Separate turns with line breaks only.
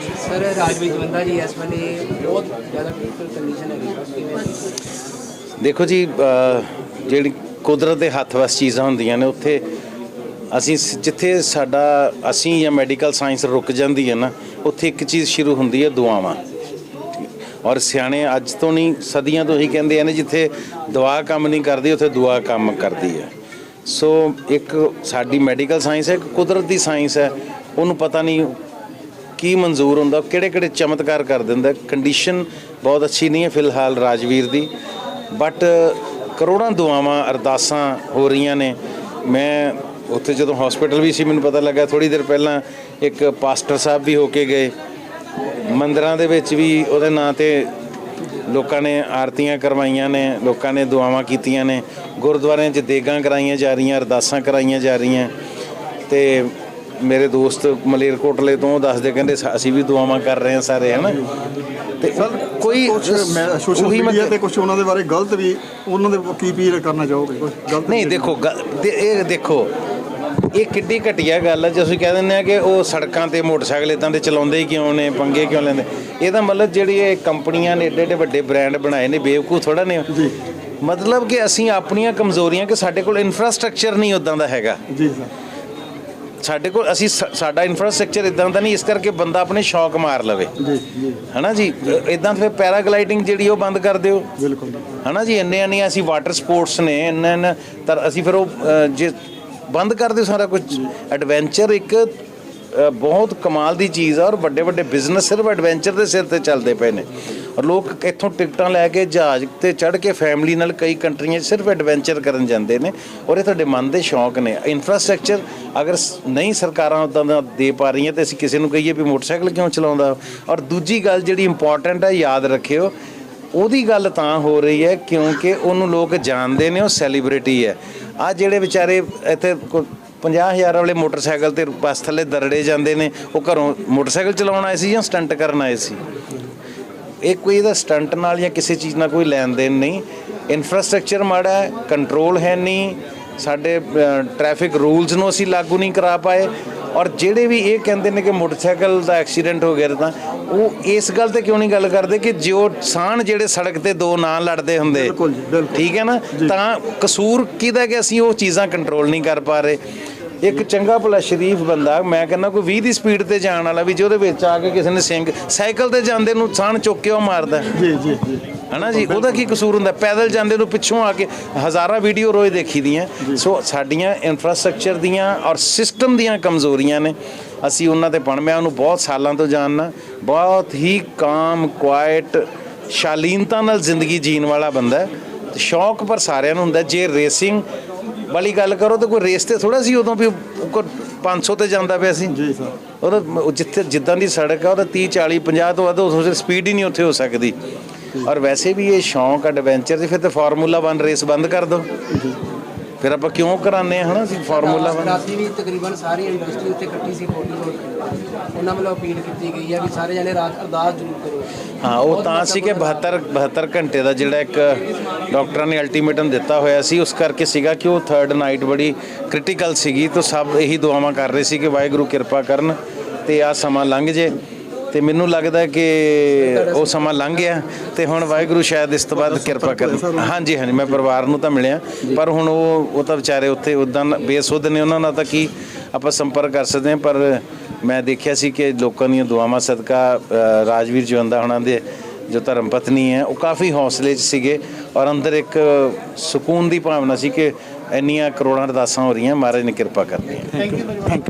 Sir, Rajveer Jawanda ਜੀ, ਇਸ ਵੇਲੇ ਬਹੁਤ ਜ਼ਿਆਦਾ ਕ੍ਰਿਟੀਕਲ ਕੰਡੀਸ਼ਨ ਹੈ।
ਦੇਖੋ ਜੀ ਜਿਹੜੀ ਕੁਦਰਤ ਦੇ ਹੱਥ ਵਸ ਚੀਜ਼ਾਂ ਹੁੰਦੀਆਂ ਨੇ, ਉੱਥੇ ਅਸੀਂ ਜਿੱਥੇ ਸਾਡਾ, ਅਸੀਂ ਜਾਂ ਮੈਡੀਕਲ ਸਾਇੰਸ ਰੁਕ ਜਾਂਦੀ ਹੈ ਨਾ, ਉੱਥੇ ਇੱਕ ਚੀਜ਼ ਸ਼ੁਰੂ ਹੁੰਦੀ ਹੈ, ਦੁਆਵਾਂ। ਔਰ ਸਿਆਣੇ ਅੱਜ ਤੋਂ ਨਹੀਂ, ਸਦੀਆਂ ਤੋਂ ਹੀ ਕਹਿੰਦੇ ਆ ਨੇ, ਜਿੱਥੇ ਦੁਆ ਕੰਮ ਨਹੀਂ ਕਰਦੀ, ਉੱਥੇ ਦੁਆ ਕੰਮ ਕਰਦੀ ਹੈ। ਸੋ, ਇੱਕ ਸਾਡੀ ਮੈਡੀਕਲ ਸਾਇੰਸ ਹੈ, ਇੱਕ ਕੁਦਰਤ ਦੀ ਸਾਇੰਸ ਹੈ, ਉਹਨੂੰ ਪਤਾ ਨਹੀਂ ਕੀ ਮਨਜ਼ੂਰ ਹੁੰਦਾ, ਕਿਹੜੇ ਕਿਹੜੇ ਚਮਤਕਾਰ ਕਰ ਦਿੰਦਾ ਕੰਡੀਸ਼ਨ ਬਹੁਤ ਅੱਛੀ ਨਹੀਂ ਹੈ ਫਿਲਹਾਲ ਰਾਜਵੀਰ ਦੀ। ਬਟ ਕਰੋੜਾਂ ਦੁਆਵਾਂ ਅਰਦਾਸਾਂ ਹੋ ਰਹੀਆਂ ਨੇ। ਮੈਂ ਉੱਥੇ ਜਦੋਂ ਹਸਪੀਟਲ ਵੀ ਸੀ, ਮੈਨੂੰ ਪਤਾ ਲੱਗਾ ਥੋੜੀ ਦੇਰ ਪਹਿਲਾਂ ਇੱਕ ਪਾਸਟਰ ਸਾਹਿਬ ਵੀ ਹੋ ਕੇ ਗਏ। ਮੰਦਰਾਂ ਦੇ ਵਿੱਚ ਵੀ ਉਹਦੇ ਨਾਂ ਤੇ ਲੋਕਾਂ ਨੇ ਆਰਤੀਆਂ ਕਰਵਾਈਆਂ ਨੇ, ਲੋਕਾਂ ਨੇ ਦੁਆਵਾਂ ਕੀਤੀਆਂ ਨੇ। ਗੁਰਦੁਆਰਿਆਂ 'ਚ ਦੇਗਾਂ ਕਰਾਈਆਂ ਜਾ ਰਹੀਆਂ, ਅਰਦਾਸਾਂ ਕਰਾਈਆਂ ਜਾ ਰਹੀਆਂ। ਤੇ ਮੇਰੇ ਦੋਸਤ ਮਲੇਰਕੋਟਲੇ ਤੋਂ ਦੱਸਦੇ ਕਹਿੰਦੇ ਅਸੀਂ ਵੀ ਦੁਆਵਾਂ ਕਰ ਰਹੇ ਹਾਂ ਸਾਰੇ ਹਨਾ? ਤੇ ਕੋਈ
ਸੋਸ਼ਲ ਮੀਡੀਆ ਤੇ ਕੁਝ ਉਹਨਾਂ ਦੇ ਬਾਰੇ ਗਲਤ ਵੀ ਉਹਨਾਂ ਦੇ ਕੀ ਅਪੀਲ ਕਰਨਾ ਚਾਹੋਗੇ? ਕੁਝ ਗਲਤ
ਨਹੀਂ ਦੇਖੋ ਇਹ ਦੇਖੋ ਇਹ ਕਿੱਡੀ ਘਟੀਆ ਗੱਲ ਹੈ ਜੇ ਅਸੀਂ ਕਹਿ ਦਿੰਦੇ ਆ ਕਿ ਉਹ ਸੜਕਾਂ ਤੇ ਮੋਟਰਸਾਈਕਲ ਇਦਾਂ ਦੇ ਚਲਾਉਂਦੇ ਹੀ ਕਿਉਂ ਨੇ ਪੰਗੇ ਕਿਉਂ ਲੈਂਦੇ? ਇਹਦਾ ਮਤਲਬ ਜਿਹੜੀ ਇਹ ਕੰਪਨੀਆਂ ਨੇ ਏਡੇ ਏਡੇ ਵੱਡੇ ਬ੍ਰਾਂਡ ਬਣਾਏ ਨੇ ਬੇਵਕੂਫ ਥੋੜਾ ਨੇ
ਜੀ।
ਮਤਲਬ ਕਿ ਅਸੀਂ ਆਪਣੀਆਂ ਕਮਜ਼ੋਰੀਆਂ ਕਿ ਸਾਡੇ ਕੋਲ ਇਨਫਰਾਸਟ੍ਰਕਚਰ ਨਹੀਂ ਉਦਾਂ ਦਾ ਹੈਗਾ।
ਜੀ ਸਰ।
ਸਾਡੇ ਕੋਲ ਅਸੀਂ ਸਾਡਾ ਇਨਫਰਾਸਟ੍ਰਕਚਰ ਇਦਾਂ ਦਾ ਨਹੀਂ ਇਸ ਕਰਕੇ ਬੰਦਾ ਆਪਣੇ ਸ਼ੌਕ ਮਾਰ ਲਵੇ।
ਜੀ ਜੀ।
ਹਨਾ ਜੀ? ਇਦਾਂ ਫਿਰ ਪੈਰਾਗਲਾਈਡਿੰਗ ਜਿਹੜੀ ਉਹ ਬੰਦ ਕਰ ਦਿਓ।
ਬਿਲਕੁਲ।
ਹਨਾ ਜੀ? ਇੰਨੇ ਇੰਨੇ ਅਸੀਂ ਵਾਟਰ ਸਪੋਰਟਸ ਨੇ ਇੰਨਾ ਇੰਨਾ ਤਾਂ ਅਸੀਂ ਫਿਰ ਉਹ ਜੇ ਬੰਦ ਕਰ ਦਿਓ ਸਾਰਾ ਕੁਝ ਐਡਵੈਂਚਰ ਇੱਕ ਬਹੁਤ ਕਮਾਲ ਦੀ ਚੀਜ਼ ਆ ਔਰ ਵੱਡੇ ਵੱਡੇ ਬਿਜ਼ਨਸ ਸਿਰਫ ਐਡਵੈਂਚਰ ਦੇ ਸਿਰ ਤੇ ਚੱਲਦੇ ਪਏ ਨੇ। ਔਰ ਲੋਕ ਇੱਥੋਂ ਟਿਕਟਾਂ ਲੈ ਕੇ ਜਹਾਜ਼ ਤੇ ਚੜ੍ਹ ਕੇ ਫੈਮਿਲੀ ਨਾਲ ਕਈ ਕੰਟਰੀਆਂ 'ਚ ਸਿਰਫ ਐਡਵੈਂਚਰ ਕਰਨ ਜਾਂਦੇ ਨੇ ਔਰ ਇਹ ਤੁਹਾਡੇ ਮਨ ਦੇ ਸ਼ੌਂਕ ਨੇ। ਇਨਫਰਾਸਟ੍ਰਕਚਰ ਅਗਰ ਨਹੀਂ ਸਰਕਾਰਾਂ ਉਦਾਂ ਦਾ ਦੇ ਪਾ ਰਹੀਆਂ ਤੇ ਅਸੀਂ ਕਿਸੇ ਨੂੰ ਕਹੀਏ ਵੀ ਮੋਟਰਸਾਈਕਲ ਕਿਉਂ ਚਲਾਉਂਦਾ? ਔਰ ਦੂਜੀ ਗੱਲ ਜਿਹੜੀ ਇੰਪੋਰਟੈਂਟ ਹੈ ਯਾਦ ਰੱਖਿਓ, ਉਹਦੀ ਗੱਲ ਤਾਂ ਹੋ ਰਹੀ ਹੈ ਕਿਉਂਕਿ ਉਹਨੂੰ ਲੋਕ ਜਾਣਦੇ ਨੇ, ਉਹ ਸੈਲੀਬ੍ਰਿਟੀ ਹੈ। ਆ ਜਿਹੜੇ ਵਿਚਾਰੇ ਇੱਥੇ 50000 ਵਾਲੇ ਮੋਟਰਸਾਈਕਲ ਤੇ ਬੱਸ ਥੱਲੇ ਦਰੜੇ ਜਾਂਦੇ ਨੇ, ਉਹ ਘਰੋਂ ਮੋਟਰਸਾਈਕਲ ਚਲਾਉਣ ਆਏ ਸੀ ਜਾਂ ਸਟੰਟ ਕਰਨ ਆਏ ਸੀ? ਇਹ ਕੋਈ ਇਹਦਾ ਸਟੰਟ ਨਾਲ ਜਾਂ ਕਿਸੇ ਚੀਜ਼ ਨਾਲ ਕੋਈ ਲੈਣ ਦੇਣ ਨਹੀਂ। ਇਨਫਰਾਸਟ੍ਰਕਚਰ ਮਾੜਾ ਹੈ, ਕੰਟਰੋਲ ਹੈ ਨਹੀਂ। ਸਾਡੇ ਟ੍ਰੈਫਿਕ ਰੂਲਸ ਨੂੰ ਅਸੀਂ ਲਾਗੂ ਨਹੀਂ ਕਰਾ ਪਾਏ। ਔਰ ਜਿਹੜੇ ਵੀ ਇਹ ਕਹਿੰਦੇ ਨੇ ਕਿ ਮੋਟਰਸਾਈਕਲ ਦਾ ਐਕਸੀਡੈਂਟ ਹੋ ਗਿਆ ਤਾਂ ਉਹ ਇਸ ਗੱਲ ਤੇ ਕਿਉਂ ਨਹੀਂ ਗੱਲ ਕਰਦੇ ਕਿ ਜੋ ਸਾਨ ਜਿਹੜੇ ਸੜਕ ਤੇ ਦੋ ਨਾਂ ਲੜਦੇ ਹੁੰਦੇ?
ਬਿਲਕੁਲ ਜੀ, ਬਿਲਕੁਲ।
ਠੀਕ ਹੈ ਨਾ? ਤਾਂ ਕਸੂਰ ਕਿਹਦਾ ਕਿ ਅਸੀਂ ਉਹ ਚੀਜ਼ਾਂ ਕੰਟਰੋਲ ਨਹੀਂ ਕਰ ਪਾ ਰਹੇ? ਇੱਕ ਚੰਗਾ ਭਲਾ ਸ਼ਰੀਫ ਬੰਦਾ ਮੈਂ ਕਹਿੰਦਾ ਕੋਈ 20 ਦੀ ਸਪੀਡ ਤੇ ਜਾਣ ਵਾਲਾ ਵੀ ਜੇ ਉਹਦੇ ਵਿੱਚ ਆ ਕੇ ਕਿਸੇ ਨੇ ਸਿੰਘ ਸਾਈਕਲ ਤੇ ਜਾਂਦੇ ਨੂੰ ਸਾਨ ਚੁੱਕ ਕੇ ਉਹ ਮਾਰਦਾ।
ਜੀ ਜੀ ਜੀ।
ਹਨਾ ਜੀ? ਉਹਦਾ ਕੀ ਕਸੂਰ ਹੁੰਦਾ? ਪੈਦਲ ਜਾਂਦੇ ਨੂੰ ਪਿੱਛੋਂ ਆ ਕੇ ਹਜ਼ਾਰਾਂ ਵੀਡੀਓ ਰੋਜ਼ ਦੇਖੀ ਦੀਆਂ। ਸੋ ਸਾਡੀਆਂ ਇਨਫਰਾਸਟ੍ਰਕਚਰ ਦੀਆਂ ਔਰ ਸਿਸਟਮ ਦੀਆਂ ਕਮਜ਼ੋਰੀਆਂ ਨੇ। ਅਸੀਂ ਉਹਨਾਂ ਤੇ ਪਣ ਮੈਂ ਉਹਨੂੰ ਬਹੁਤ ਸਾਲਾਂ ਤੋਂ ਜਾਣਨਾ ਬਹੁਤ ਹੀ ਕਾਮ ਕੁਆਇਟ ਸ਼ਾਲੀਨਤਾ ਨਾਲ ਜ਼ਿੰਦਗੀ ਜੀਣ ਵਾਲਾ ਬੰਦਾ। ਸ਼ੌਕ ਪਰ ਸਾਰਿਆਂ ਨੂੰ ਹੁੰਦਾ ਜੇ ਰੇਸਿੰਗ ਵਾਲੀ ਗੱਲ ਕਰੋ ਤਾਂ ਕੋਈ ਰੇਸ ਤੇ ਥੋੜਾ ਸੀ ਉਦੋਂ ਵੀ ਉਹ ਕੋਈ 500 ਤੇ ਜਾਂਦਾ ਪਿਆ ਸੀ।
ਜੀ ਸਰ।
ਉਹਦਾ ਉਹ ਜਿੱਥੇ ਜਿੱਦਾਂ ਦੀ ਸੜਕ ਆ ਉਹਦਾ 30 40 50 ਤੋਂ ਵੱਧ ਉਸ ਸਪੀਡ ਹੀ ਨਹੀਂ ਉੱਥੇ ਹੋ ਸਕਦੀ। ਔਰ ਵੈਸੇ ਵੀ ਇਹ ਸ਼ੌਂਕ ਐਡਵੈਂਚਰ ਦੀ ਫਿਰ ਤੇ ਫਾਰਮੂਲਾ 1 ਰੇਸ ਬੰਦ ਕਰ ਦੋ ਫਿਰ ਆਪਾਂ ਕਿਉਂ ਆ ਹਨਾ? ਅਸੀਂ ਫਾਰਮੂਲਾ 1
ਰਾਤੀ ਵੀ ਤਕਰੀਬਨ ਸਾਰੀ ਇੰਡਸਟਰੀ ਉੱਤੇ ਇਕੱਠੀ ਸੀ ਫੋਟੋ ਉਹਨਾਂ ਵੱਲੋਂ ਅਪੀਲ ਕੀਤੀ ਗਈ ਹੈ ਵੀ ਸਾਰੇ ਜਣੇ ਰਾਤ ਅਰਦਾਸ ਜ਼ਰੂਰ ਕਰੋ।
ਹਾਂ ਉਹ ਤਾਂ ਸੀ ਕਿ 72 72 ਘੰਟੇ ਦਾ ਜਿਹੜਾ ਇੱਕ ਡਾਕਟਰਾਂ ਨੇ ਅਲਟੀਮੇਟਮ ਦਿੱਤਾ ਹੋਇਆ ਸੀ। ਉਸ ਕਰਕੇ ਸੀਗਾ ਕਿ ਉਹ ਥਰਡ ਨਾਈਟ ਬੜੀ ਕ੍ਰਿਟੀਕਲ ਸੀਗੀ। ਤਾਂ ਸਭ ਇਹੀ ਦੁਆਵਾਂ ਕਰ ਰਹੇ ਸੀ ਕਿ ਵਾਹਿਗੁਰੂ ਕਿਰਪਾ ਕਰਨ ਤੇ ਆ ਸਮਾਂ ਲੰਘ ਜੇ। ਤੇ ਮੈਨੂੰ ਲੱਗਦਾ ਕਿ ਉਹ ਸਮਾਂ ਲੰਘ ਗਿਆ ਤੇ ਹੁਣ ਵਾਹਿਗੁਰੂ ਸ਼ਾਇਦ ਇਸ ਤੋਂ ਬਾਅਦ ਕਿਰਪਾ ਕਰਨ। ਹਾਂਜੀ ਹਾਂਜੀ, ਮੈਂ ਪਰਿਵਾਰ ਨੂੰ ਤਾਂ ਮਿਲਿਆ, ਪਰ ਹੁਣ ਉਹ ਉਹ ਤਾਂ ਵਿਚਾਰੇ ਉੱਥੇ ਉਦਾਂ ਬੇਸੁੱਧ ਨੇ ਉਹਨਾਂ ਨਾਲ ਤਾਂ ਕੀ ਆਪਾਂ ਸੰਪਰਕ ਕਰ ਸਕਦੇ ਹਾਂ, ਪਰ ਮੈਂ ਦੇਖਿਆ ਸੀ ਕਿ ਲੋਕਾਂ ਦੀਆਂ ਦੁਆਵਾਂ ਸਦਕਾ ਰਾਜਵੀਰ ਜਵੰਦਾ ਹੁਣਾਂ ਦੇ ਜੋ ਧਰਮ ਪਤਨੀ ਹੈ, ਉਹ ਕਾਫੀ ਹੌਸਲੇ 'ਚ ਸੀਗੇ ਔਰ ਅੰਦਰ ਇੱਕ ਸਕੂਨ ਦੀ ਭਾਵਨਾ ਸੀ ਕਿ ਇੰਨੀਆਂ ਕਰੋੜਾਂ ਅਰਦਾਸਾਂ ਹੋ ਰਹੀਆਂ, ਮਹਾਰਾਜ ਨੇ ਕਿਰਪਾ ਕਰਨੀ ਹੈ।